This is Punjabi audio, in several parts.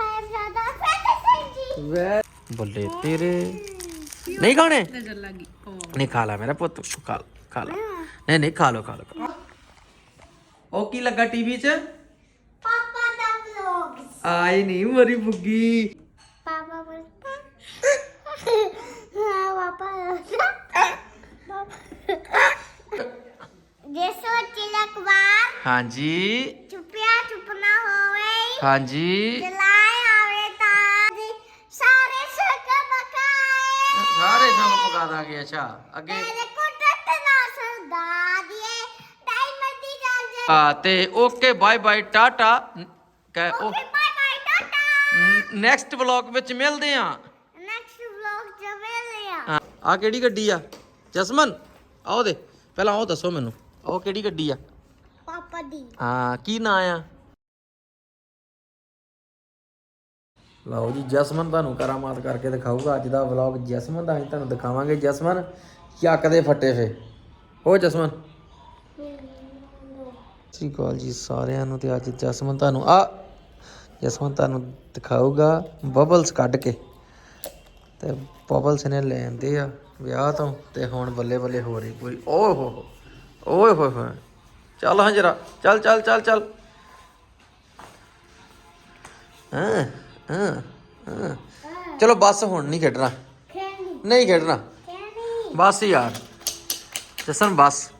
ਸਾਹਿਬਜ਼ਾਦਾ ਫਤਿਹ ਸਿੰਘ ਜੀ। ਵੈ ਬੱਲੇ ਤੇਰੇ। ਨਹੀਂ ਖਾਣੇ? ਨਜ਼ਰ ਲੱਗੀ ਉਹ ਨਹੀਂ ਖਾ ਲੈ ਮੇਰਾ ਪੁੱਤ ਖਾ ਖਾ ਲੈ। ਨਹੀਂ ਨਹੀਂ ਖਾ ਲੋ ਖਾ ਲੋ। ਉਹ ਕੀ ਲੱਗਾ ਟੀਵੀ 'ਚ? ਪਾਪਾ ਦਾ ਵਲੌਗਸ ਆਈ ਨਹੀਂ ਮਰੀ ਬੁੱਗੀ ਪਾਪਾ ਬੋਲਦਾ ਹਾਂ ਪਾਪਾ ਜੇ ਸੋਚੀ ਲਕਵਾਰ ਹਾਂਜੀ। ਚੁੱਪਿਆ ਚੁੱਪ ਨਾ ਹੋਵੇ। ਹਾਂਜੀ। ਸਾਰੇ ਸੰਗ ਪਕਾ ਦਾਂਗੇ ਅੱਛਾ। ਅੱਗੇ ਆ ਤੇ ਓਕੇ ਬਾਏ ਬਾਏ ਟਾਟਾ। ਕਹ okay bye bye tata. Next vlog ਵਿੱਚ ਮਿਲਦੇ ਆ। ਨੈਕਸਟ ਵਲੌਗ ਚ ਮਿਲਿਆ ਆ। ਕਿਹੜੀ ਗੱਡੀ ਆ? ਜਸਮਨ ਆਓ ਦੇ। ਪਹਿਲਾਂ ਉਹ ਦੱਸੋ ਮੈਨੂੰ। ਉਹ ਕਿਹੜੀ ਗੱਡੀ ਆ? ਪਾਪਾ ਦੀ। ਹਾਂ ਕੀ ਨਾਂ ਆ? ਲਓ ਜੀ, ਜਸਮਨ ਤੁਹਾਨੂੰ ਕਰਾਮਾਤ ਕਰਕੇ ਦਿਖਾਊਗਾ। ਅੱਜ ਦਾ ਵਲੌਗ ਜਸਮਨ ਦਾ, ਅਸੀਂ ਤੁਹਾਨੂੰ ਦਿਖਾਵਾਂਗੇ ਜਸਮਨ ਚੱਕ ਦੇ ਫੱਟੇ ਫੇ। ਉਹ ਜਸਮਨ? ਸ੍ਰੀ ਅਕਾਲ ਜੀ ਸਾਰਿਆਂ ਨੂੰ ਤੇ ਅੱਜ ਜਸਮਨ ਤੁਹਾਨੂੰ ਆ, ਜਸਮਨ ਤੁਹਾਨੂੰ ਦਿਖਾਊਗਾ ਬਬਲਸ ਕੱਢ ਕੇ। ਤੇ ਬਬਲਸ ਨੇ ਲੈਂਦੇ ਆ ਵਿਆਹ ਤੋਂ ਤੇ ਹੁਣ ਬੱਲੇ ਬੱਲੇ ਹੋ ਰਹੀ ਪੂਰੀ। ਓਏ ਹੋ ਹੋ ਓਏ ਹੋਏ ਹੋਏ। ਚੱਲ ਹਾਂ ਜਰਾ, ਚੱਲ ਚੱਲ ਚੱਲ ਚੱਲ। ਹਾਂ? ਹਾਂ ਹਾਂ। ਚਲੋ ਬਸ ਹੁਣ ਨਹੀਂ ਖੇਡਣਾ। ਖੇਡਣੀ ਨਹੀਂ ਖੇਡਣਾ। ਖੇਡਣੀ ਬਸ ਯਾਰ, ਜਸਨ ਬਸ।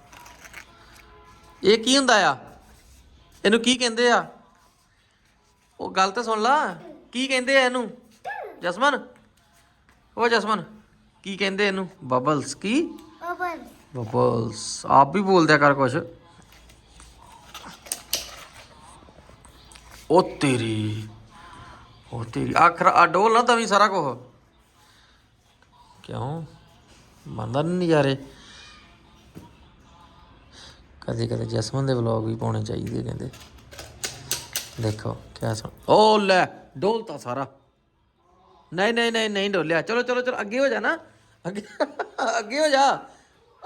ਇਹ ਕੀ ਹੁੰਦਾ ਆ? ਇਹਨੂੰ ਕੀ ਕਹਿੰਦੇ ਆ? ਉਹ ਗੱਲ ਤਾਂ ਸੁਣ ਲਾ। ਕੀ ਕਹਿੰਦੇ ਆ ਇਹਨੂੰ? ਜਸਮਨ? ਉਹ ਜਸਮਨ, ਕੀ ਕਹਿੰਦੇ ਇਹਨੂੰ? ਬਬਲਸ ਕੀ? Bubble bubbles. ਆਪ ਵੀ ਬੋਲ ਦਿਆ ਕਰ ਕੁਛ। ਉਹ ਤੇਰੀ ਉਹ ਤੇਰੀ ਆਖਰ ਆ ਡੋਲ ਨਾ ਤਵੀ ਸਾਰਾ ਕੁਝ ਕਿਉਂ? ਮੰਨਦਾ ਨਹੀਂ ਨਜ਼ਾਰੇ। ਕਦੇ ਕਦੇ ਜਸਮਨ ਦੇ ਵਲੌਗ ਵੀ ਪਾਉਣੇ ਚਾਹੀਦੇ ਕਹਿੰਦੇ। ਦੇਖੋ, ਕਿਆ ਸੁਣ ਉਹ ਲੈ ਡੋਲਤਾ ਸਾਰਾ। ਨਹੀਂ ਨਹੀਂ ਨਹੀਂ ਨਹੀਂ ਡੋਲਿਆ। ਚਲੋ ਚਲੋ ਚਲੋ, ਅੱਗੇ ਹੋ ਜਾ ਨਾ। ਅੱਗੇ ਅੱਗੇ ਹੋ ਜਾ।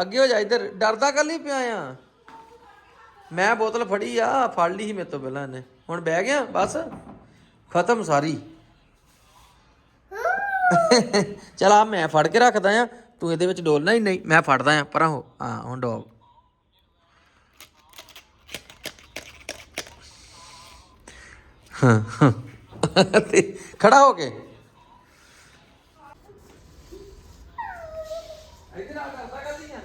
ਅੱਗੇ ਹੋ ਜਾ ਇੱਧਰ। ਡਰਦਾ ਕੱਲ ਹੀ ਪਿਆ ਆ। ਮੈਂ ਬੋਤਲ ਫੜੀ ਆ, ਫੜ ਲਈ ਸੀ ਮੇਰੇ ਤੋਂ ਪਹਿਲਾਂ ਇਹਨੇ। ਹੁਣ ਬਹਿ ਗਿਆ, ਬਸ। ਖਤਮ ਸਾਰੀ। ਚਲ ਆ ਮੈਂ ਫੜ ਕੇ ਰੱਖਦਾ ਆ ਤੂੰ ਇਹਦੇ ਵਿੱਚ ਡੋਲਣਾ ਹੀ ਨਹੀਂ ਮੈਂ ਫੜਦਾ ਆ ਪਰਾਂ ਹੋ। ਹਾਂ ਹੁਣ ਡੋਲ। ਹਾਂ ਹਾਂ ਤੇ ਖੜਾ ਹੋ ਕੇ। ਇੱਧਰ ਆ ਕਰਦਾ ਕਰਦੀਆਂ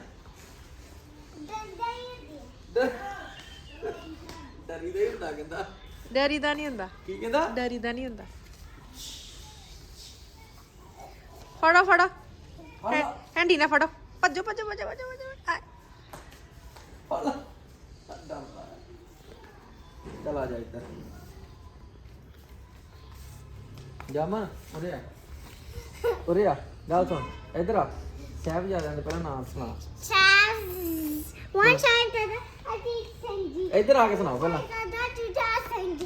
ਡਰੀ ਦੇ ਹੁੰਦਾ ਕਹਿੰਦਾ। ਡਰੀ ਦਾ ਨਹੀਂ ਹੁੰਦਾ। ਕੀ ਕਹਿੰਦਾ? ਡਰੀ ਦਾ ਨਹੀਂ ਹੁੰਦਾ। ਫੜੋ ਫੜੋ। ਹੈਂ- ਹੈਂਡੀ ਨਾ ਫੜੋ। ਭੱਜੋ ਭੱਜੋ ਭੱਜੋ ਭੱਜੋ ਭੱਜੋ। ਆਏ। ਚਲ ਆ ਜਾ ਇੱਧਰ। ਜਾਮਾ ਉਰੇ ਆ। ਉਰੇ ਆ। ਗੱਲ ਸੁਣ ਇੱਧਰ ਆ। ਸਾਹਿਬਜ਼ਾਦਿਆਂ ਦੇ ਪਹਿਲਾਂ ਨਾਮ ਸੁਣਾ। ਵਨ ਸਾਈਡ ਤੇ ਅਜੀਤ ਸਿੰਘ ਜੀ। ਇੱਧਰ ਆ ਕੇ ਸੁਣਾਓ ਪਹਿਲਾਂ। ਦਾਦਾ ਜੁਜਾ ਸਿੰਘ ਜੀ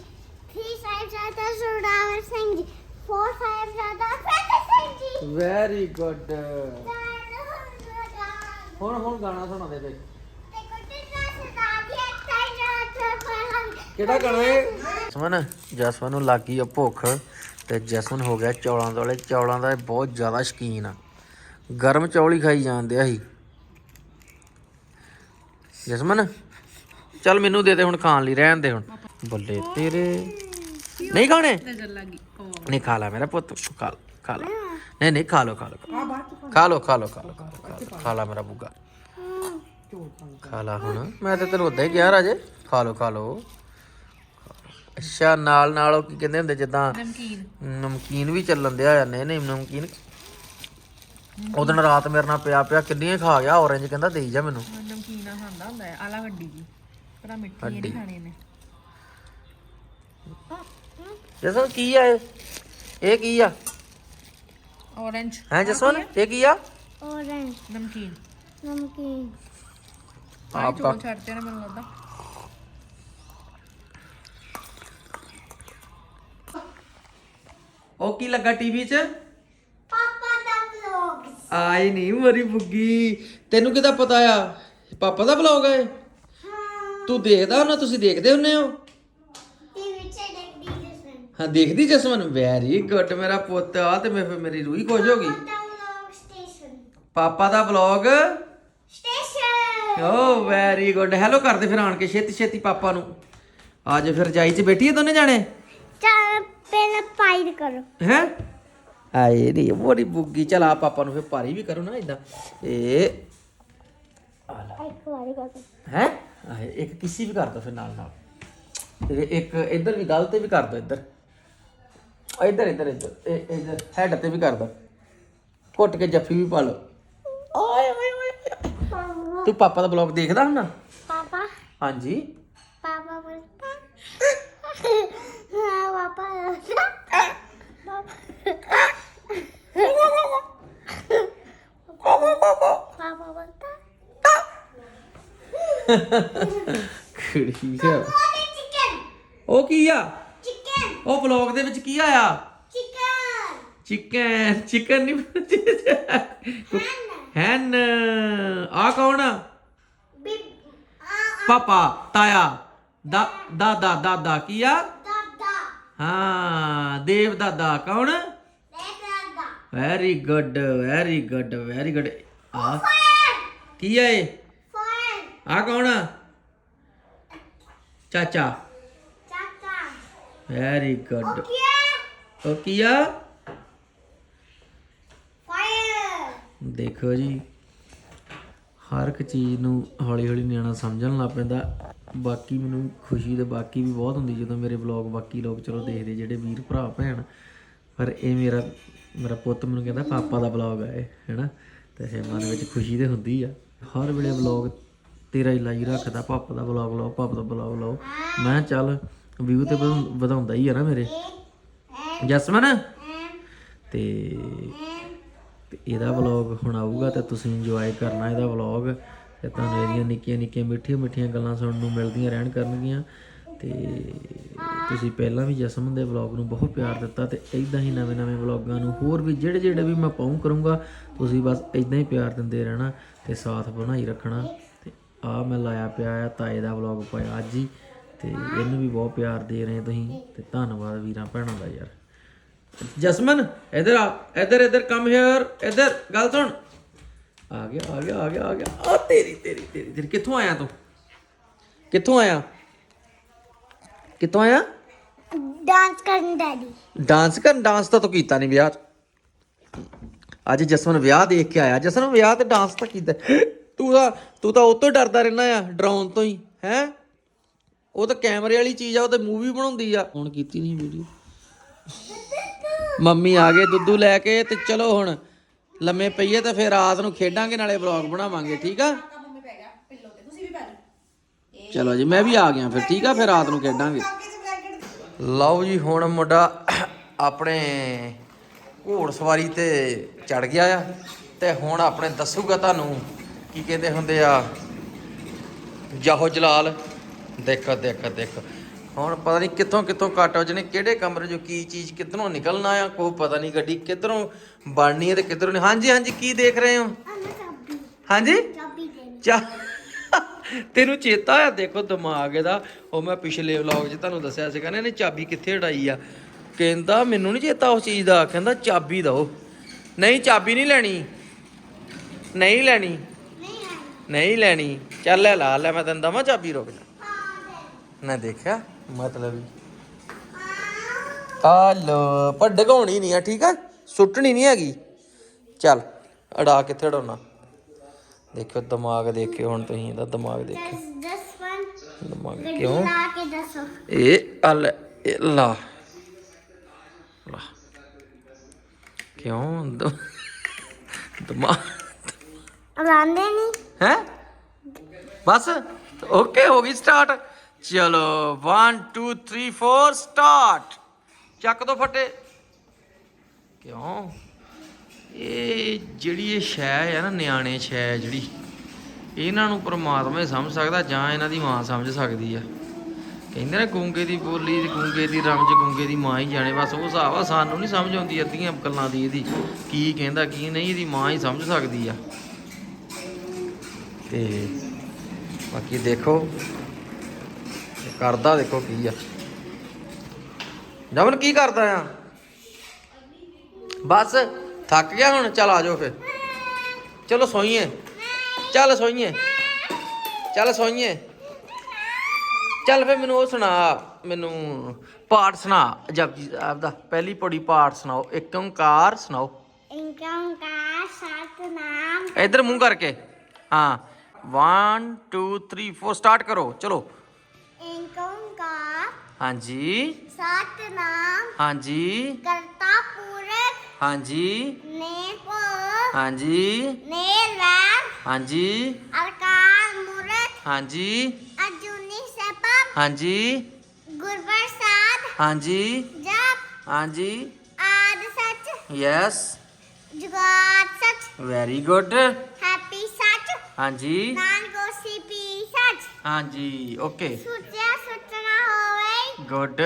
ਥ੍ਰੀ ਸਾਈਡ ਜਾਦਾ ਸੁਰਾਵਰ ਸਿੰਘ ਜੀ ਫੋਰ ਸਾਈਡ ਜਾਦਾ ਫਤਿਹ ਸਿੰਘ ਜੀ ਵੈਰੀ ਗੁੱਡ ਹੁਣ ਹੁਣ ਗਾਣਾ ਸੁਣਾ ਦੇ ਬਈ ਕਿਹੜਾ ਗਾਣਾ ਹੈ ਜਸਮਨ ਜਸਮਨ ਨੂੰ ਲੱਗੀ ਆ ਭੁੱਖ ਤੇ ਜਸਮਨ ਹੋ ਗਿਆ ਚੌਲਾਂ ਦੇ ਵਾਲੇ। ਚੌਲਾਂ ਦਾ ਇਹ ਬਹੁਤ ਜ਼ਿਆਦਾ ਸ਼ਕੀਨ ਆ। ਗਰਮ ਚੌਲ ਹੀ ਖਾਈ ਜਾਂਦੇ ਆ ਹੀ ਜਸਮਨ ਚੱਲ ਮੈਨੂੰ ਦੇ ਦੇ ਹੁਣ ਖਾਣ ਲਈ ਰਹਿਣ ਦੇ ਹੁਣ। ਬੱਲੇ ਤੇਰੇ। ਨਹੀਂ ਖਾਣੇ? ਨਜ਼ਰ ਲੱਗੀ ਨਹੀਂ ਖਾ ਲੈ ਮੇਰਾ ਪੁੱਤ ਖਾ ਲ- ਖਾ ਲੈ। ਨਹੀਂ ਨਹੀਂ ਖਾ ਲੋ ਖਾ ਲੋ ਖਾ ਲੋ ਖਾ ਲੋ ਖਾ ਲੋ ਖਾ ਲਾ ਮੇਰਾ ਬੁੱਗਾ। ਖਾ ਲਾ ਹੁਣ। ਮੈਂ ਤੇ ਤੈਨੂੰ ਉਦਾਂ ਹੀ ਕਿਹਾ ਰਾਜੇ ਖਾ ਲੋ ਖਾ ਲੋ ਅੱਛਾ ਨਾਲ ਨਾਲ ਉਹ ਕੀ ਕਹਿੰਦੇ ਹੁੰਦੇ ਜਿੱਦਾਂ ਨਮਕੀਨ। ਨਮਕੀਨ ਵੀ ਚੱਲਣ ਦਿਆ ਆ। ਨਹੀਂ ਨਹੀਂ ਨਮਕੀਨ। ਉਹ ਦਿਨ ਰਾਤ ਮੇਰੇ ਨਾਲ ਪਿਆ ਪਿਆ ਕਿੰਨੀਆਂ ਖਾ ਗਿਆ ਔਰੰਜ ਕਹਿੰਦਾ ਦੇਈ ਜਾ ਮੈਨੂੰ। ਨਮਕੀਨ ਆ ਖਾਂਦਾ ਹੁੰਦਾ ਹੈ ਆਲਾ ਵੱਡੀ ਜੀ। ਪਰ ਮਿੱਠੀ ਇਹ। ਨਹੀਂ ਖਾਣੇ ਨੇ। ਜਸਨ ਕੀ ਆ ਇਹ? ਇਹ ਕੀ ਆ? ਔਰੰਜ ਹੈ ਜਸਨ ਇਹ ਕੀ ਆ? Orange ਨਮਕੀਨ। ਨਮਕੀਨ। ਆਪਾਂ ਚੋਲ ਛੱਡਦੇ ਨੇ ਮੈਨੂੰ ਲੱਗਦਾ। ਉਹ ਕੀ ਲੱਗਾ ਟੀਵੀ 'ਚ? ਪਾਪਾ ਦਾ ਵਲੌਗਸ ਆਈ ਨਹੀਂ ਮਰੀ ਬੁੱਗੀ ਤੈਨੂੰ ਕਿਦਾ ਪਤਾ ਆ? ਪਾਪਾ ਦਾ ਵਲੌਗ ਹੈ। ਤੂੰ ਦੇਖਦਾ ਹੁੰਨਾ ਤੁਸੀਂ ਦੇਖਦੇ ਹੁੰਨੇ ਹੋ ਟੀਵੀ ਚ ਦੇਖਦੀ ਜਸਨ ਹਾਂ ਦੇਖਦੀ ਜਸਮਨ ਵੈਰੀ ਗੁੱਡ ਮੇਰਾ ਪੁੱਤ ਆ ਤੇ ਮੈਂ ਫਿਰ ਮੇਰੀ ਰੂਹੀ ਖੁਸ਼ ਹੋ ਗਈ। ਪਾਪਾ ਦਾ vlog station oh very good hello ਕਰਦੇ ਫਿਰ ਆਣ ਕੇ ਛੇਤੀ ਛੇਤੀ ਪਾਪਾ ਨੂੰ। ਅੱਜ ਫਿਰ ਜਾਈ ਚ ਬੈਠੀਏ ਦੋਨੇ ਜਾਣੇ? ਚਲ ਪਹਿਲਾਂ ਪਾਈਡ ਕਰੋ। ਹੈ? ਆਏ ਨਹੀਂ ਬੋੜੀ ਬੁੱਗੀ। ਚਲ ਆ ਪਾਪਾ ਨੂੰ ਫਿਰ ਭਾਰੀ ਵੀ ਕਰੋ ਨਾ ਇਦਾਂ ਕਰੋ ਹੈ? ਇੱਕ ਕਿਸੀ ਵੀ ਕਰ ਦੋ ਫਿਰ ਨਾਲ ਨਾਲ। ਤੇ ਇੱਕ ਇੱਧਰ ਵੀ ਗੱਲ ਤੇ ਵੀ ਕਰ ਦੋ ਇੱਧਰ। ਆ ਇੱਧਰ ਇੱਧਰ ਇੱਧਰ ਇਹ ਇੱਧਰ ਹੈਡ ਤੇ ਵੀ ਕਰ ਦੋ ਘੁੱਟ ਕੇ ਜੱਫੀ ਵੀ ਪਾ ਲਓ ਓਏ ਓਏ ਓਏ ਤੂੰ ਪਾਪਾ ਦਾ ਬਲੌਗ ਦੇਖਦਾ ਹੁੰਨਾ ਪਾਪਾ ਹਾਂਜੀ ਪਾਪਾ ਬੋਲਤਾ ਹਾਂ ਪਾਪਾ ਪਾਪਾ ਬੋਲਤਾ ਖੜੀ ਹੈ ਚਿਕਨ ਉਹ ਕੀ ਆ ਚਿਕਨ ਉਹ ਬਲੌਗ ਦੇ ਵਿੱਚ ਕੀ ਆਇਆ? ਚਿਕਨ ਚਿਕਨ ਚਿਕਨ ਨਹੀਂ ਹੈਨ ਆ? ਕੌਣ ਪਾਪਾ ਤਾਇਆ। ਦਾ ਦਾਦਾ ਦਾਦਾ। ਕੀ ਆ? ਦਾਦਾ। ਹਾਂ ਦੇਵ ਦਾਦਾ। ਕੌਣ? ਦਾਦਾ। Very good very good very good ਆ। ਕੀ ਆ ਇਹ? ਫੋਨ ਆ ਕੌਣ ਚਾਚਾ। ਵੈਰੀ ਗੁੱਡ ਕੀ ਉਹ ਕੀ ਆ ਫਾਇਰ ਦੇਖੋ ਜੀ ਹਰ ਇੱਕ ਚੀਜ਼ ਨੂੰ ਹੌਲੀ ਹੌਲੀ ਨਿਆਣਾ ਸਮਝਣ ਲੱਗ ਪੈਂਦਾ। ਬਾਕੀ ਮੈਨੂੰ ਖੁਸ਼ੀ ਤੇ ਬਾਕੀ ਵੀ ਬਹੁਤ ਹੁੰਦੀ ਜਦੋਂ ਮੇਰੇ ਵਲੌਗ ਬਾਕੀ ਲੋਕ ਚਲੋ ਦੇਖਦੇ ਜਿਹੜੇ ਵੀਰ ਭਰਾ ਭੈਣ। ਪਰ ਇਹ ਮੇਰਾ ਮੇਰਾ ਪੁੱਤ ਮੈਨੂੰ ਕਹਿੰਦਾ ਪਾਪਾ ਦਾ ਵਲੌਗ ਆ ਇਹ ਹੈਨਾ? ਤੇ ਇਹ ਮਨ ਵਿੱਚ ਖੁਸ਼ੀ ਤੇ ਹੁੰਦੀ ਆ। ਹਰ ਵੇਲੇ ਵਲੌਗ ਤੇਰਾ ਹੀ ਲਾਈ ਰੱਖਦਾ ਪਾਪਾ ਦਾ ਵਲੌਗ ਲਾਓ ਪਾਪਾ ਦਾ ਵਲੌਗ ਲਾਓ। ਮੈਂ ਚੱਲ ਵਿਊ ਤੇ ਵਧਾਉਂ- ਵਧਾਉਂਦਾ ਹੀ ਆ ਨਾ ਮੇਰੇ। ਜਸਮਨ? ਤੇ ਤੇ ਇਹਦਾ ਵਲੌਗ ਹੁਣ ਆਊਗਾ ਤੇ ਤੁਸੀਂ ਇੰਜੋਏ ਕਰਨਾ ਇਹਦਾ ਵਲੌਗ ਤੇ ਤੁਹਾਨੂੰ ਇਹਦੀਆਂ ਨਿੱਕੀਆਂ ਨਿੱਕੀਆਂ ਮਿੱਠੀਆਂ ਮਿੱਠੀਆਂ ਗੱਲਾਂ ਸੁਣਨ ਨੂੰ ਮਿਲਦੀਆਂ, ਰਹਿਣ ਕਰਨਗੀਆਂ। ਤੇ ਤੁਸੀਂ ਪਹਿਲਾਂ ਵੀ ਜਸਮਨ ਦੇ ਵਲੌਗ ਨੂੰ ਬਹੁਤ ਪਿਆਰ ਦਿੱਤਾ ਤੇ ਇਦਾਂ ਹੀ ਨਵੇਂ ਨਵੇਂ ਵਲੌਗਾਂ ਨੂੰ ਹੋਰ ਵੀ ਜਿਹੜੇ ਜਿਹੜੇ ਵੀ ਮੈਂ ਪਾਉਂ ਕਰੂੰਗਾ, ਤੁਸੀਂ ਬਸ ਇਦਾਂ ਹੀ ਪਿਆਰ ਦਿੰਦੇ ਰਹਿਣਾ ਤੇ ਸਾਥ ਬਣਾਈ ਰੱਖਣਾ। ਤੇ ਆ ਮੈਂ ਲਾਇਆ ਪਿਆ ਆ ਤਾਏ ਦਾ ਵਲੌਗ ਪਾਇਆ ਅੱਜ ਹੀ। ਤੇ ਇਹਨੂੰ ਵੀ ਬਹੁਤ ਪਿਆਰ ਦੇ ਰਹੇ ਤੁਸੀਂ ਤੇ ਧੰਨਵਾਦ ਵੀਰਾਂ ਭੈਣਾਂ ਦਾ ਯਾਰ। ਜਸਮਨ ਇਧਰ ਆ ਇਧਰ ਇਧਰ ਕਮ ਹੇਅਰ ਇਧਰ ਗੱਲ ਸੁਣ। ਆ ਗਿਆ ਆ ਗਿਆ ਆ ਗਿਆ ਆ ਗਿਆ। ਆ ਤੇਰੀ ਤੇਰੀ ਤੇਰੀ ਤੇਰੀ। ਕਿੱਥੋਂ ਆਇਆ ਤੂੰ? ਕਿੱਥੋਂ ਆਇਆ? ਕਿੱਥੋਂ ਆਇਆ? ਡਾਂਸ ਕਰਨ ਡੈਡੀ ਡਾਂਸ ਕਰਨ? ਡਾਂਸ ਤਾਂ ਤੂੰ ਕੀਤਾ ਨਹੀਂ ਵਿਆਹ 'ਚ। ਅੱਜ ਜਸਮਨ ਵਿਆਹ ਦੇਖ ਕੇ ਆਇਆ। ਜਸਮਨ ਵਿਆਹ ਤੇ ਡਾਂਸ ਤਾਂ ਕੀਤਾ। ਤੂੰ ਤਾਂ ਤੂੰ ਤਾਂ ਉਹ ਤੋਂ ਡਰਦਾ ਰਹਿਣਾ ਆ ਡਰਾਉਣ ਤੋਂ ਹੀ ਹੈ? ਉਹ ਤਾਂ ਕੈਮਰੇ ਵਾਲੀ ਚੀਜ਼ ਆ ਉਹ ਤਾਂ ਮੂਵੀ ਬਣਾਉਂਦੀ ਆ। ਹੁਣ ਕੀਤੀ ਨਹੀਂ ਵੀਡੀਓ। ਮੰਮੀ ਆ ਗਏ ਦੁੱਧੂ ਲੈ ਕੇ ਤੇ ਚਲੋ ਹੁਣ ਲੰਮੇ ਪਈਏ ਤੇ ਫਿਰ ਰਾਤ ਨੂੰ ਖੇਡਾਂਗੇ ਨਾਲੇ ਵਲੌਗ ਬਣਾਵਾਂਗੇ ਠੀਕ ਆ? ਚਲੋ ਜੀ ਮੈਂ ਵੀ ਆ ਗਿਆ ਫਿਰ ਠੀਕ ਆ? ਫਿਰ ਰਾਤ ਨੂੰ ਖੇਡਾਂਗੇ। ਲਓ ਜੀ ਹੁਣ ਮੁੰਡਾ ਆਪਣੇ ਘੋੜ ਸਵਾਰੀ ਤੇ ਚੜ ਗਿਆ ਆ ਤੇ ਹੁਣ ਆਪਣੇ ਦੱਸੂਗਾ ਤੁਹਾਨੂੰ ਕੀ ਕਹਿੰਦੇ ਹੁੰਦੇ ਆ ਜਾਹੋ ਜਲਾਲ। ਦੇਖੋ ਦੇਖੋ ਦੇਖੋ। ਹੁਣ ਪਤਾ ਨਹੀਂ ਕਿੱਥੋਂ ਕਿੱਥੋਂ ਕੱਟ ਵਜਣੇ ਕਿਹੜੇ ਕਮਰੇ ਚੋਂ ਕੀ ਚੀਜ਼ ਕਿੱਧਰੋਂ ਨਿਕਲਣਾ ਆ ਕੋਈ ਪਤਾ ਨਹੀਂ ਗੱਡੀ ਕਿੱਧਰੋਂ ਬਣਨੀ ਹੈ ਤੇ ਕਿੱਧਰੋਂ ਨਹੀਂ ਹਾਂਜੀ ਹਾਂਜੀ ਕੀ ਦੇਖ ਰਹੇ ਹੋ? ਹਾਂਜੀ? ਚਾਬੀ ਦੇ ਚਾ ਤੈਨੂੰ ਚੇਤਾ ਆ ਦੇਖੋ ਦਿਮਾਗ ਇਹਦਾ। ਉਹ ਮੈਂ ਪਿਛਲੇ ਵਲੌਗ 'ਚ ਤੁਹਾਨੂੰ ਦੱਸਿਆ ਸੀ ਕਹਿੰਦਾ ਇਹਨੇ ਚਾਬੀ ਕਿੱਥੇ ਉਡਾਈ ਆ? ਕਹਿੰਦਾ ਮੈਨੂੰ ਨਹੀਂ ਚੇਤਾ ਉਸ ਚੀਜ਼ ਦਾ। ਕਹਿੰਦਾ ਚਾਬੀ ਦਿਓ। ਨਹੀਂ ਚਾਬੀ ਨਹੀਂ ਲੈਣੀ। ਨਹੀਂ ਲੈਣੀ। ਨਹੀਂ ਲੈਣੀ। ਚੱਲ ਲੈ ਲਾ ਲੈ ਮੈਂ ਤੈਨੂੰ ਦਵਾਂ ਚਾਬੀ ਰੁਕ ਜਾ। ਨਾ ਦੇਖਿਆ ਮਤਲਬ ਹੀ। ਆ ਲੋ ਪਰ ਡਗਾਉਣੀ ਨਹੀਂ ਆ ਠੀਕ ਆ? ਸੁੱਟਣੀ ਨਹੀਂ ਹੈਗੀ। ਚੱਲ ਅੜਾ ਕਿੱਥੇ ਉਡਾਉਣਾ ਦੇਖਿਓ ਦਿਮਾਗ ਦੇਖਿਓ ਹੁਣ ਤੁਸੀਂ ਇਹਦਾ ਦਿਮਾਗ ਦੇਖਿਓ। ਦਿਮਾਗ ਕਿਉਂ? ਲਾ ਕੇ ਦੱਸੋ। ਇਹ ਅਲ ਇਹ ਲਾ। ਲਾ। ਕਿਉਂ? ਦਿਮਾਗ। ਆਉਂਦੇ ਨਹੀਂ। ਹੈ? ਬਸ ਓਕੇ ਹੋ ਗਈ ਸਟਾਰਟ। ਚਲੋ 1 2 3 4 ਸਟਾਰਟ ਚੱਕ ਦੋ ਫਟੇ। ਕਿਉਂ? ਇਹ ਜਿਹੜੀ ਇਹ ਸ਼ੈ ਹੈ ਨਾ, ਨਿਆਣੇ ਸ਼ੈ ਜਿਹੜੀ, ਇਹਨਾਂ ਨੂੰ ਪਰਮਾਤਮਾ ਹੀ ਸਮਝ ਸਕਦਾ, ਜਾਂ ਇਹਨਾਂ ਦੀ ਮਾਂ ਸਮਝ ਸਕਦੀ ਆ। ਕਹਿੰਦੇ ਨੇ ਗੂੰਗੇ ਦੀ ਬੋਲੀ ਤੇ ਗੂੰਗੇ ਦੀ ਰਮਜ ਗੂੰਗੇ ਦੀ ਮਾਂ ਹੀ ਜਾਣੇ। ਬਸ ਉਹ ਹਿਸਾਬ ਆ, ਸਾਨੂੰ ਨਹੀਂ ਸਮਝ ਆਉਂਦੀ ਅੱਧੀਆਂ ਗੱਲਾਂ ਦੀ ਇਹਦੀ, ਕੀ ਕਹਿੰਦਾ, ਕੀ ਨਹੀਂ, ਇਹਦੀ ਮਾਂ ਹੀ ਸਮਝ ਸਕਦੀ ਆ। ਤੇ ਬਾਕੀ ਦੇਖੋ ਕਰਦਾ ਦੇਖੋ ਕੀ ਆ। ਜਮਨ ਕੀ ਕਰਦਾ ਆ? ਬਸ ਥੱਕ ਗਿਆ ਹੁਣ ਚੱਲ ਆ ਜਾਓ ਫਿਰ। ਚਲੋ ਸੋਈਏ। ਚੱਲ ਸੋਈਏ। ਚੱਲ ਸੋਈਏ। ਚੱਲ ਫੇ ਮੈਨੂੰ ਉਹ ਸੁਣਾ ਮੈਨੂੰ ਪਾਠ ਸੁਣਾ ਜਪਜੀ ਸਾਹਿਬ ਦਾ। ਪਹਿਲੀ ਪੌੜੀ ਪਾਠ ਸੁਣਾਓ ਇੱਕ ਓੰਕਾਰ ਸੁਣਾਓ। ਇਨਕਮ ਕਾ ਸਤਨਾਮ। ਇਧਰ ਮੂੰਹ ਕਰਕੇ। ਹਾਂ। 1 2 3 4 ਸਟਾਰਟ ਕਰੋ। ਚਲੋ। ਹਾਂਜੀ। ਸਤਨਾਮ। ਹਾਂਜੀ। ਕਰਤਾ ਪੁਰਖ। ਹਾਂਜੀ। ਹਾਂਜੀ। ਨਿਰਵੈਰ। ਹਾਂਜੀ। ਮੂਰਤ ਹਾਂਜੀ। ਅਜੂਨੀ ਸਪਮ ਹਾਂਜੀ। ਹਾਂਜੀ। ਜਪ। ਹਾਂਜੀ। ਆਦ ਸੱਚ। ਯੈਸ। ਜੁਗਾਦ ਸੱਚ। Very good. ਹੈਪੀ ਸੱਚ। ਹਾਂਜੀ। ਨਾਨਕੋ ਹਾਂਜੀ ਓਕੇ ਸੁਚਿਆ ਸੁਚਨਾ ਹੋਵੇ। ਗੁੱਡ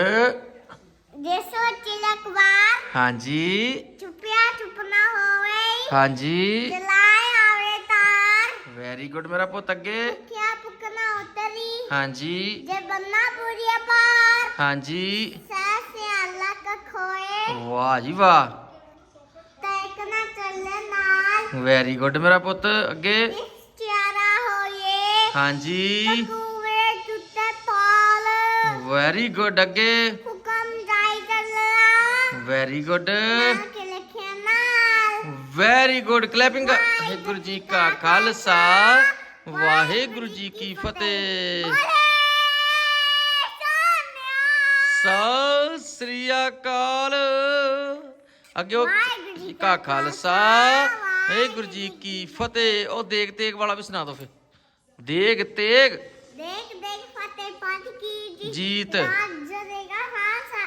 ਜੇ ਸੋਚੀ ਲਕਵਾਰ ਹਾਂਜੀ। ਚੁੱਪਿਆ ਚੁੱਪਣਾ ਹੋਵੇ। ਹਾਂਜੀ। ਜਲਾਏ ਆਵੇ ਤਾਰ। ਵੈਰੀ ਗੁੱਡ ਮੇਰਾ ਪੁੱਤ ਅੱਗੇ। ਕਿਆ ਪੁਕਣਾ ਉਤਰੀ ਹਾਂਜੀ। ਜੇ ਬੰਨਾ ਪੂਰੀ ਪਾਰ ਹਾਂਜੀ। ਸੈਸੇ ਅੱਲਾ ਕਾ ਖੋਏ ਵਾਹ ਜੀ ਵਾਹ। ਤੈਕ ਨਾ ਚੱਲੇ ਨਾਲ। ਵੈਰੀ ਗੁੱਡ ਮੇਰਾ ਪੁੱਤ ਅੱਗੇ। ਹਾਂਜੀ। ਕੂਵੇ ਟੁੱਟੇ ਪਾਲ। ਵੈਰੀ ਗੁੱਡ ਅੱਗੇ। ਹੁਕਮ ਜਾਈ ਚੱਲਣਾ। Very good very good clapping Waheguru ji ਕਾ ਖਾਲਸਾ। ਵਾਹਿਗੁਰੂ ਜੀ ਕੀ ਫਤਿਹ। ਸਤਿ ਸ੍ਰੀ ਅਕਾਲ। ਅੱਗੇ ਉਹ ਕਾ ਖਾਲਸਾ। ਵਾਹਿਗੁਰੂ ਜੀ ਕੀ ਫਤਿਹ। ਉਹ ਦੇਗ ਤੇਗ ਵਾਲਾ ਵੀ ਸੁਣਾ ਦਿਓ ਫਿਰ। ਦੇਗ ਤੇਗ। ਦੇਖ ਦੇਖ ਫਤਿਹ ਪੰਜ ਕੀ ਜੀਤ। ਰਾਜ ਹਾਂ ਸਾ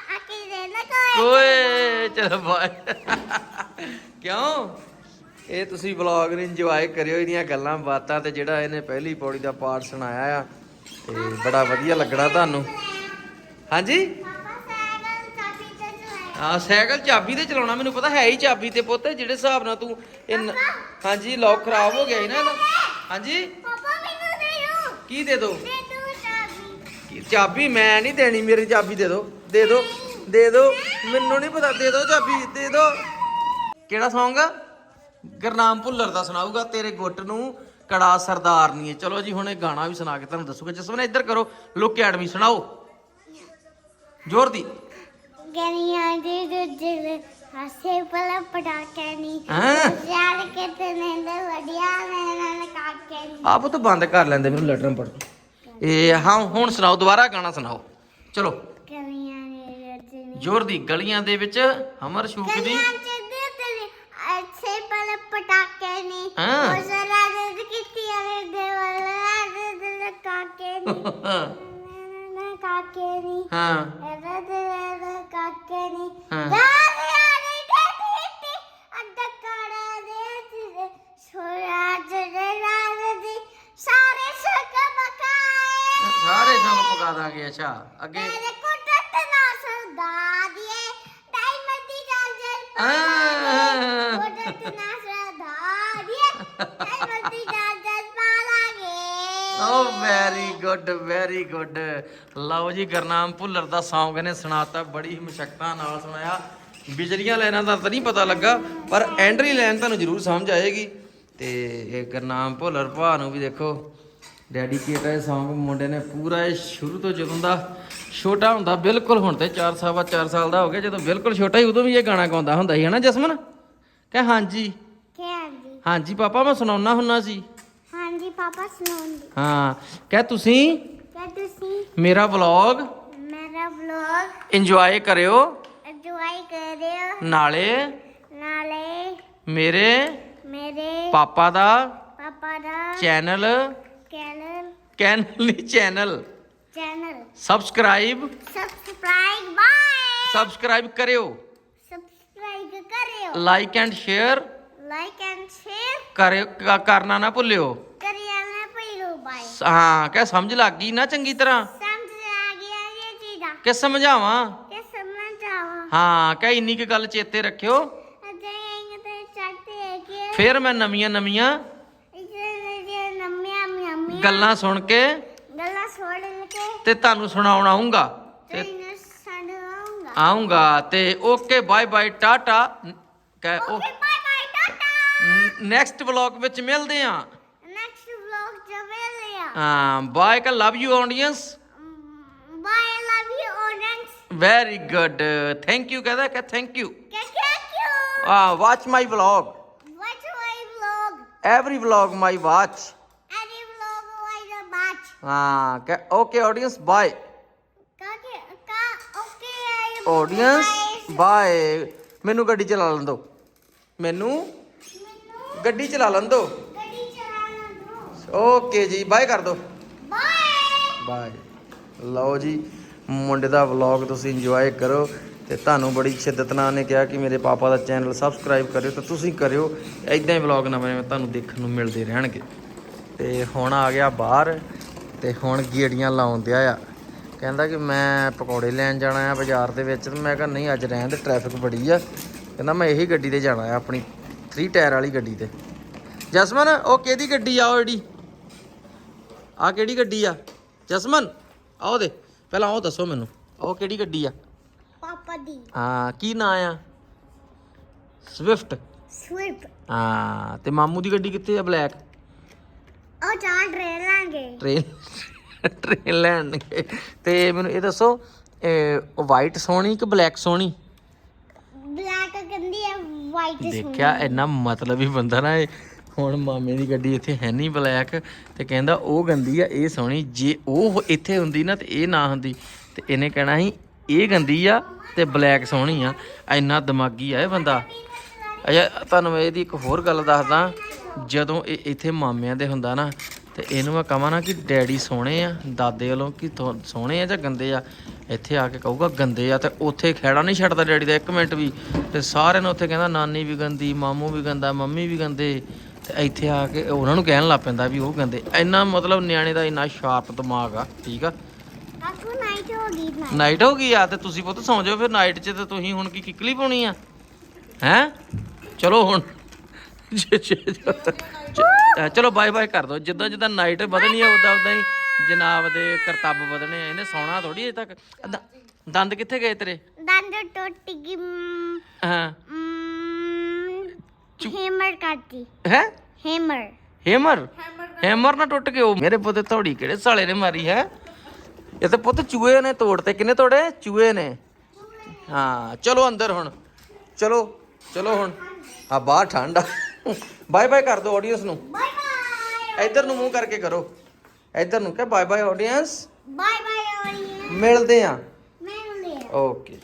ਨਾ ਓਏ ਚਲੋ ਬਾਏ ਕਿਉਂ? ਇਹ ਤੁਸੀਂ ਵਲੌਗ ਨੂੰ ਇੰਜੋਏ ਕਰਿਓ ਇਹਦੀਆਂ ਗੱਲਾਂ ਬਾਤਾਂ ਤੇ ਜਿਹੜਾ ਇਹਨੇ ਪਹਿਲੀ ਪੌੜੀ ਦਾ ਪਾਠ ਸੁਣਾਇਆ ਆ। ਤੇ ਬੜਾ ਵਧੀਆ ਲੱਗਣਾ ਤੁਹਾਨੂੰ। ਹਾਂਜੀ? ਪਾਪਾ ਸਾਈਕਲ ਚਾਬੀ ਤੇ ਚਲਾਇਆ ਆ ਸਾਈਕਲ ਚਾਬੀ ਤੇ ਚਲਾਉਣਾ ਮੈਨੂੰ ਪਤਾ ਹੈ ਹੀ ਚਾਬੀ ਤੇ ਪੁੱਤ ਜਿਹੜੇ ਹਿਸਾਬ ਨਾਲ ਤੂੰ ਇਹ ਨ- ਹਾਂਜੀ ਲੌਕ ਖਰਾਬ ਹੋ ਗਿਆ ਸੀ ਨਾ ਇਹਦਾ। ਹਾਂਜੀ? ਕੀ ਦੇ ਦੋ? ਦੇ ਦੋ ਚਾਬੀ। ਚਾਬੀ? ਮੈਂ ਨਹੀਂ ਦੇਣੀ ਮੇਰੀ ਚਾਬੀ ਦੇ ਦੋ। ਦੇ ਦੋ ਦੇ ਦੋ। ਮੈਨੂੰ ਨਹੀਂ ਪਤਾ ਦੇ ਦੋ ਚਾਬੀ ਦੇ ਦੋ। ਕਿਹੜਾ Song? ਆ ਗਰਨਾਮ ਭੁੱਲਰ ਦਾ ਸੁਣਾਊਗਾ ਤੇਰੇ ਗੁੱਟ ਨੂੰ ਕੜਾ ਸਰਦਾਰ ਨਹੀਂ ਚਲੋ ਜੀ ਹੁਣ ਇਹ ਗਾਣਾ ਵੀ ਸੁਣਾ ਕੇ ਤੁਹਾਨੂੰ ਦੱਸੂਗਾ। ਜਸਮਨ ਇੱਧਰ ਕਰੋ ਲੁੱਕ ਐਡਮੀ ਸੁਣਾਓ। ਜ਼ੋਰ ਦੀ। ਗਨੀਆਂ ਦੇ ਦੁੱਜਲ ਹਾਸੇ ਪਲ ਪਟਾਕੇ ਨਹੀਂ ਹਾਂ। ਯਾਰ ਕਿਤਨੇ ਦੇ ਵੜਿਆ ਮੈਨਾਂ ਕਾਕੇ ਨਹੀਂ। ਆਪ ਤਾਂ ਬੰਦ ਕਰ ਲੈਂਦੇ ਮੈਨੂੰ ਲੈਟਰਾਂ ਪੜ ਇਹ ਹਾਂ ਹੁਣ ਸੁਣਾਓ ਦੁਬਾਰਾ ਗਾਣਾ ਸੁਣਾਓ। ਚਲੋ। ਦੇ ਜ਼ੋਰ ਦੀ ਗਲੀਆਂ ਦੇ ਵਿੱਚ ਹਮਰ ਸ਼ੂਕ ਦੀ। ਅੱਛੇ ਪਲ ਪਟਾਕੇ ਨਹੀਂ। ਹਾਂ। ਉਹ ਜ਼ਰਾ ਦੇ ਕਿਤੀ ਆਵੇ ਦੇ ਵਾਲਾ ਦੇ ਕਾਕੇ ਨਹੀਂ। ਨਾ ਕਾਕੇ ਨਹੀਂ। ਹਾਂ। ਇਹਦਾ ਦੇ ਕਾਕੇ ਨਹੀਂ। ਹਾਂ। ਦਾਦੀ ਸਾਰੇ ਸੰਗ ਪਕਾ ਦਾਂਗੇ ਅੱਛਾ। ਅੱਗੇ। ਤੇਰੇ ਕੁੱਟਤ ਨਾ ਸਰਦਾ ਦੀਏ ਟਾਈਮ ਦੀ ਜਲ ਜਲ ਆਹ। ਕੁੱਟਤ ਨਾ ਸਰਦਾ ਦੀਏ ਟਾਈਮ ਦੀ ਜਲ ਜਲ ਪਾਲਾਂਗੇ oh very good very good. ਲਓ ਜੀ ਗਰਨਾਮ ਭੁੱਲਰ ਦਾ Song ਇਹਨੇ ਸੁਣਾਤਾ ਬੜੀ ਮੁਸ਼ਕਲਾਂ ਨਾਲ ਸੁਣਾਇਆ। ਬਿਜਲੀਆਂ ਲਾਈਨਾਂ ਦਾ ਤਾਂ ਨਹੀਂ ਪਤਾ ਲੱਗਾ ਪਰ ਐਂਡਰੀ ਲਾਈਨ ਤੁਹਾਨੂੰ ਜ਼ਰੂਰ ਸਮਝ ਆਏਗੀ। ਤੇ ਇਹ ਗਰਨਾਮ ਭੁੱਲਰ ਭਾ ਨੂੰ ਵੀ ਦੇਖੋ। ਡੈਡੀਕੇਟ ਹੈ Song ਮੁੰਡੇ ਨੇ ਪੂਰਾ ਇਹ ਸ਼ੁਰੂ ਤੋਂ ਜਦੋਂ ਦਾ ਛੋਟਾ ਹੁੰਦਾ ਬਿਲਕੁਲ ਹੁਣ ਤੇ 4 ਸਾਵਾ 4 ਸਾਲ ਦਾ ਹੋ ਗਿਆ ਜਦੋਂ ਬਿਲਕੁਲ ਛੋਟਾ ਹੀ ਉਦੋਂ ਵੀ ਇਹ ਗਾਣਾ ਗਾਉਂਦਾ ਹੁੰਦਾ ਸੀ ਹਨਾ ਜਸਮਨ? ਕਹ ਹਾਂਜੀ। ਹਾਂਜੀ। ਪਾਪਾ ਮੈਂ ਸੁਣਾਉਣਾ ਹੁੰਨਾ ਸੀ। ਹਾਂਜੀ ਪਾਪਾ ਸੁਣਾਉਂਦੀ। ਹਾਂ ਕਹਿ ਤੁਸੀਂ? ਕਿ ਤੁਸੀਂ? ਮੇਰਾ ਵਲੌਗ। ਮੇਰਾ ਵਲੌਗ। ਇੰਜੋਏ ਕਰਿਓ। Enjoy ਕਰਿਓ। ਨਾਲੇ। ਨਾਲੇ। ਮੇਰੇ। ਮੇਰੇ। ਪਾਪਾ ਦਾ। ਪਾਪਾ ਦਾ। ਚੈਨਲ। ਚੈਨਲ ਕੈਨਲ ਨਹੀਂ channel channel subscribe subscribe bye subscribe ਕਰਿਓ ਸਬਸਕ੍ਰਾਈਬ ਕਰਿਓ like and share like and share ਕਰਿਓ ਕ- ਕਰਨਾ ਨਾ ਭੁੱਲਿਓ ਕਰਿਆ ਨਾ ਪਈਰੋ ਬਾਏ ਸ- ਹਾਂ ਕਹਿ ਸਮਝ ਲੱਗ ਗਈ ਨਾ ਚੰਗੀ ਤਰ੍ਹਾਂ ਸਮਝ ਆ ਗਿਆ ਇਹ ਚੀਜ਼ਾਂ ਕਿ ਸਮਝਾਵਾਂ ਕਿ ਸਮਝ ਆਵਾ ਹਾਂ ਕਹਿ ਇੰਨੀ ਕੁ ਗੱਲ ਚੇਤੇ ਰੱਖਿਓ ਅਜੇ ਇਹ ਤੇ ਚੱਟੇ ਕਿ ਫਿਰ ਮੈਂ ਨਵੀਆਂ ਨਵੀਆਂ ਇਹ ਜੇ ਨੰਮਿਆ ਮਿਆਮੀ ਗੱਲਾਂ ਸੁਣ ਕੇ ਗੱਲਾਂ ਸੁਣਨ ਕੇ ਤੇ ਤੁਹਾਨੂੰ ਸੁਣਾਉਣ ਆਉਂਗਾ ਤੇ ਆਉਂਗਾ ਤੇ ਓਕੇ ਬਾਏ ਬਾਏ ਟਾਟਾ। ਕਹੇ okay bye bye tata. Next vlog ਵਿੱਚ ਮਿਲਦੇ ਆਂ। ਬਾਏ ਕਾ love you audience bye love you audience very good thank you ਕਹਦਾ ਕਿ ਥੈਂਕ ਯੂ ਥੈਂਕ ਯੂ ਆ watch my vlog watch my vlog every vlog my watch ਹਾਂ કે okay audience bye audience bye ਮੈਨੂੰ ਗੱਡੀ ਚਲਾ ਲੈਣ ਦਿਓ ਮੈਨੂੰ ਗੱਡੀ ਚਲਾ ਲੈਣ ਦਿਓ ਓਕੇ ਜੀ ਬਾਏ ਕਰ ਦਿਓ ਬਾਏ ਲਓ ਜੀ ਮੁੰਡੇ ਦਾ ਵਲੌਗ ਤੁਸੀਂ ਇੰਜੋਏ ਕਰੋ ਤੇ ਤੁਹਾਨੂੰ ਬੜੀ ਸ਼ਿੱਦਤ ਨਾਲ ਨੇ ਕਿਹਾ ਕਿ ਮੇਰੇ ਪਾਪਾ ਦਾ ਚੈਨਲ ਸਬਸਕ੍ਰਾਈਬ ਕਰਿਓ ਤਾਂ ਤੁਸੀਂ ਕਰਿਓ ਐਦਾਂ ਹੀ ਵਲੌਗ ਨਵੇਂ ਤੁਹਾਨੂੰ ਦੇਖਣ ਨੂੰ ਮਿਲਦੇ ਰਹਿਣਗੇ ਤੇ ਹੁਣ ਆ ਗਿਆ ਬਾਹਰ ਤੇ ਹੁਣ ਗੇੜੀਆਂ ਲਾਉਣ ਦਿਆ ਆ। ਕਹਿੰਦਾ ਕਿ ਮੈਂ ਪਕੌੜੇ ਲੈਣ ਜਾਣਾ ਆ ਬਾਜ਼ਾਰ ਦੇ ਵਿੱਚ ਤੇ ਮੈਂ ਕਿਹਾ ਨਹੀਂ ਅੱਜ ਰਹਿਣ ਦੇ ਟ੍ਰੈਫਿਕ ਬੜੀ ਆ। ਕਹਿੰਦਾ ਮੈਂ ਇਹੀ ਗੱਡੀ ਤੇ ਜਾਣਾ ਆ ਆਪਣੀ 3 ਟਾਇਰ ਵਾਲੀ ਗੱਡੀ ਤੇ। ਜਸਮਨ ਉਹ ਕਿਹਦੀ ਗੱਡੀ ਆ ਉਹ ਜਿਹੜੀ? ਆ ਕਿਹੜੀ ਗੱਡੀ ਆ? ਜਸਮਨ ਆਓ ਦੇ ਪਹਿਲਾਂ ਉਹ ਦੱਸੋ ਮੈਨੂੰ ਉਹ ਕਿਹੜੀ ਗੱਡੀ ਆ? ਪਾਪਾ ਦੀ। ਹਾਂ ਕੀ ਨਾਂ ਆ? ਸਵਿਫਟ ਸਵਿਪ ਹਾਂ ਤੇ ਮਾਮੂ ਦੀ ਗੱਡੀ ਕਿੱਥੇ ਆ ਬਲੈਕ ਉਹ ਚਾਰ ਟ੍ਰੇਨ ਲਾਂਗੇ। ਟ੍ਰੇਨ ਟ੍ਰੇਨ ਲੈਣਗੇ। ਤੇ ਮੈਨੂੰ ਇਹ ਦੱਸੋ ਇਹ ਵਾਈਟ ਸੋਹਣੀ ਕਿ ਬਲੈਕ ਸੋਹਣੀ? ਬਲੈਕ ਕਹਿੰਦੀ ਹੈ ਵਾਈਟ ਦੇਖਿਆ ਇੰਨਾ ਮਤਲਬ ਹੀ ਬੰਦਾ ਨਾ ਇਹ ਹੁਣ ਮਾਮੇ ਦੀ ਗੱਡੀ ਇੱਥੇ ਹੈ ਨਹੀਂ ਬਲੈਕ ਤੇ ਕਹਿੰਦਾ ਉਹ ਗੰਦੀ ਆ ਇਹ ਸੋਹਣੀ। ਜੇ ਉਹ ਇੱਥੇ ਹੁੰਦੀ ਨਾ ਤੇ ਇਹ ਨਾ ਹੁੰਦੀ। ਤੇ ਇਹਨੇ ਕਹਿਣਾ ਸੀ ਇਹ ਗੰਦੀ ਆ ਤੇ ਬਲੈਕ ਸੋਹਣੀ ਆ। ਇੰਨਾ ਦਿਮਾਗੀ ਆ ਇਹ ਬੰਦਾ। ਅੱਛਾ ਤੁਹਾਨੂੰ ਮੈਂ ਇਹਦੀ ਇੱਕ ਹੋਰ ਗੱਲ ਦੱਸਦਾ। ਜਦੋਂ ਇਹ ਇੱਥੇ ਮਾਮਿਆਂ ਦੇ ਹੁੰਦਾ ਨਾ ਤੇ ਇਹਨੂੰ ਮੈਂ ਕਹਾਂ ਨਾ ਕਿ ਡੈਡੀ ਸੋਹਣੇ ਆ ਦਾਦੇ ਵੱਲੋਂ ਕਿ ਸੋਹਣੇ ਆ ਜਾਂ ਗੰਦੇ ਆ? ਇੱਥੇ ਆ ਕੇ ਕਹੂਗਾ ਗੰਦੇ ਆ ਤੇ ਉੱਥੇ ਖਹਿੜਾ ਨਹੀਂ ਛੱਡਦਾ ਡੈਡੀ ਦਾ ਇੱਕ ਮਿੰਟ ਵੀ। ਤੇ ਸਾਰਿਆਂ ਨੂੰ ਉੱਥੇ ਕਹਿੰਦਾ ਨਾਨੀ ਵੀ ਗੰਦੀ ਮਾਮੂ ਵੀ ਗੰਦਾ ਮੰਮੀ ਵੀ ਗੰਦੇ। ਤੇ ਇੱਥੇ ਆ ਕੇ ਉਹਨਾਂ ਨੂੰ ਕਹਿਣ ਲੱਗ ਪੈਂਦਾ ਵੀ ਉਹ ਗੰਦੇ। ਇੰਨਾ ਮਤਲਬ ਨਿਆਣੇ ਦਾ ਇੰਨਾ ਸ਼ਾਰਪ ਦਿਮਾਗ ਆ ਠੀਕ ਆ? ਕਾਕੂ ਨਾਈਟ ਹੋ ਗਈ ਨਾਈਟ ਹੋ ਗਈ ਆ ਤੇ ਤੁਸੀਂ ਪੁੱਤ ਸੌਂ ਜਾਓ ਫਿਰ। ਨਾਈਟ 'ਚ ਤੇ ਤੁਸੀਂ ਹੁਣ ਕੀ ਕਿੱਕਲੀ ਪਾਉਣੀ ਆ? ਹੈ? ਚਲੋ ਹੁਣ। ਜ- ਜ- ਜ- ਅ, ਚਲੋ ਬਾਏ ਬਾਏ ਕਰ ਦੋ ਜਿੱਦਾਂ ਜਿੱਦਾਂ ਨਾਈਟ ਵਧਣੀ ਆ ਉਦਾਂ ਉਦਾਂ ਹੀ ਜਨਾਬ ਦੇ ਕਰਤੱਵ ਵਧਣੇ ਆ। ਇਹਨੇ ਸੌਣਾ ਥੋੜੀ ਅਜੇ ਤੱਕ। ਦ- ਦੰਦ ਕਿੱਥੇ ਗਏ ਤੇਰੇ? ਦੰਦ ਟੁੱਟ ਗਈ। ਮ, ਹਾਂ। ਮ, ਹੈਮਰ ਹੈ? ਹੈਮਰ। ਹੈਮਰ? ਹੈਮਰ ਨਾ ਟੁੱਟ ਗਿਆ ਉਹ ਮੇਰੇ ਪੁੱਤ ਥੋੜੀ ਕਿਹੜੇ ਸਾਲੇ ਨੇ ਮਾਰੀ ਹੈ? ਇਹ ਤਾਂ ਪੁੱਤ ਚੂਹੇ ਨੇ ਤੋੜਤੇ ਕਿੰਨੇ ਤੋੜੇ? ਚੂਹੇ ਨੇ। ਹਾਂ ਚਲੋ ਅੰਦਰ ਹੁਣ। ਚਲੋ ਚਲੋ ਹੁਣ। ਆ ਬਾਹਰ ਠੰਡ ਆ। ਬਾਏ ਬਾਏ ਕਰ ਦਿਓ ਆਡੀਅנס ਨੂੰ। ਬਾਏ ਬਾਏ ਇੱਧਰ ਨੂੰ ਮੂੰਹ ਕਰਕੇ ਕਰੋ। ਇੱਧਰ ਨੂੰ ਕਹੇ bye bye audience bye bye audience ਮਿਲਦੇ ਆ ਮਿਲਦੇ ਆ ਓਕੇ